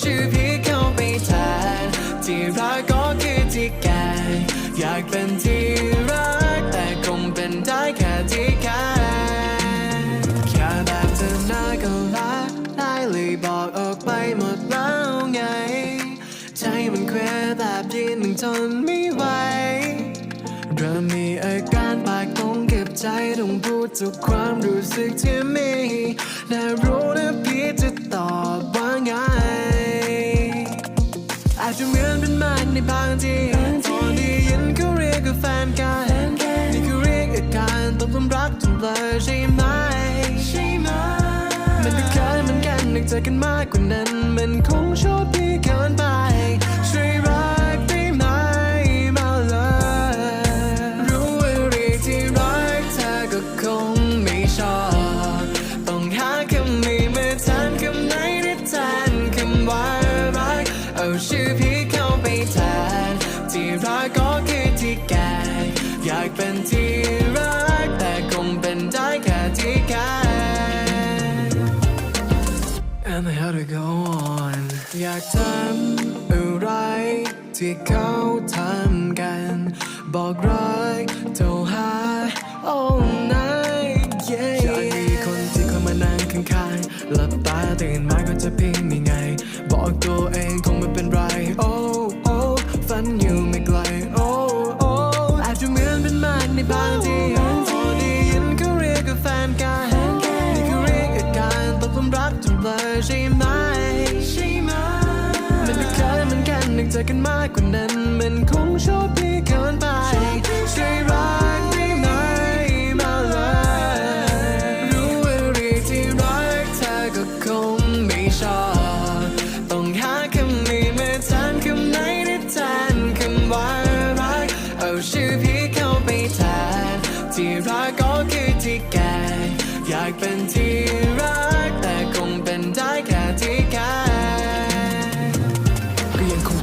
ชื่อพี่เขาไปแทนที่รักก็คือที่แกอยากเป็นที่รัก แต่คงเป็นได้แค่ที่แกแค่แบบเธอหน้าก็ละได้เลยบอกออกไปหมดแล้วไง ใจมันเคว้แบบยืนหนึ่งทนไม่ไหวเริ่มมีอาการปากตรงเก็บใจต้องพูดทุกความรู้สึกที่มีและรู้นะพี่จะตอบ ในบางทีตอนได้ยินเขาเรียกกับแฟนกันนี่คือเรียกอาการตกหลุมรักจนเลยใช่ไหมใช่ไหมมันก็เคยเหมือนกันนึกเจอกันมากกว่านั้น มันคงโชคดีเกินไปช่วยรักได้ไหมมาเลยรู้ว่าเรียกที่รักเธอก็คงไม่ชอบต้องหาคำนี้มาแทนคำไหนที่แทนคำว่ารักเอาชื่อพี่ รักก็คือที่แกอยากเป็นที่รัก แต่คงเป็นได้แค่ที่แก And I had to go on อยากทำอะไรที่เขาทำกัน บอกรักโทรหา all night yeah อยากมีคนที่คอยมานั่งข้างๆหลับตาตื่นมา หมือนกันนึกเจอกันมากกว่านั้น มันคงโชคดีเกินไปช่วยรักได้ไหมมาเลยรู้ว่าเรียกที่รักเธอก็คงไม่ชอบ ต้องหาคำนี้มาแทนคำไหนที่แทนคำว่ารัก เอาชื่อพี่เข้าไปแทนที่รักก็คือที่แกอยากเป็นที่รัก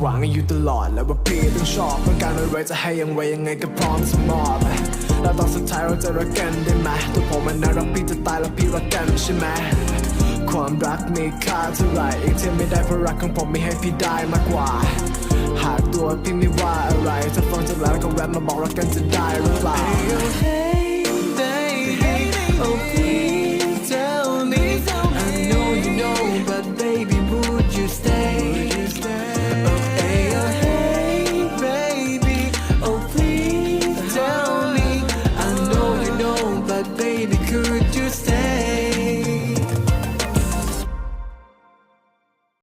หวังอยู่ตลอด แล้วว่าพี่ต้องชอบต้องการอะไรจะให้ยังไงยังไงก็พร้อมจะมอบแล้วตอนสุดท้ายเราจะรักกันได้ไหมตัวผมมันน่ารักพี่จะตายแล้วพี่รักกันใช่ไหมความรักมีค่าเท่าไหร่เองเทียบไม่ได้เพราะรักของผมไม่ให้พี่ได้มากกว่า หากตัวพี่ไม่ว่าอะไร ถ้าฟังจากแล้วก็แวะมาบอกรักกันจะได้หรือเปล่า Hey, baby, oh baby.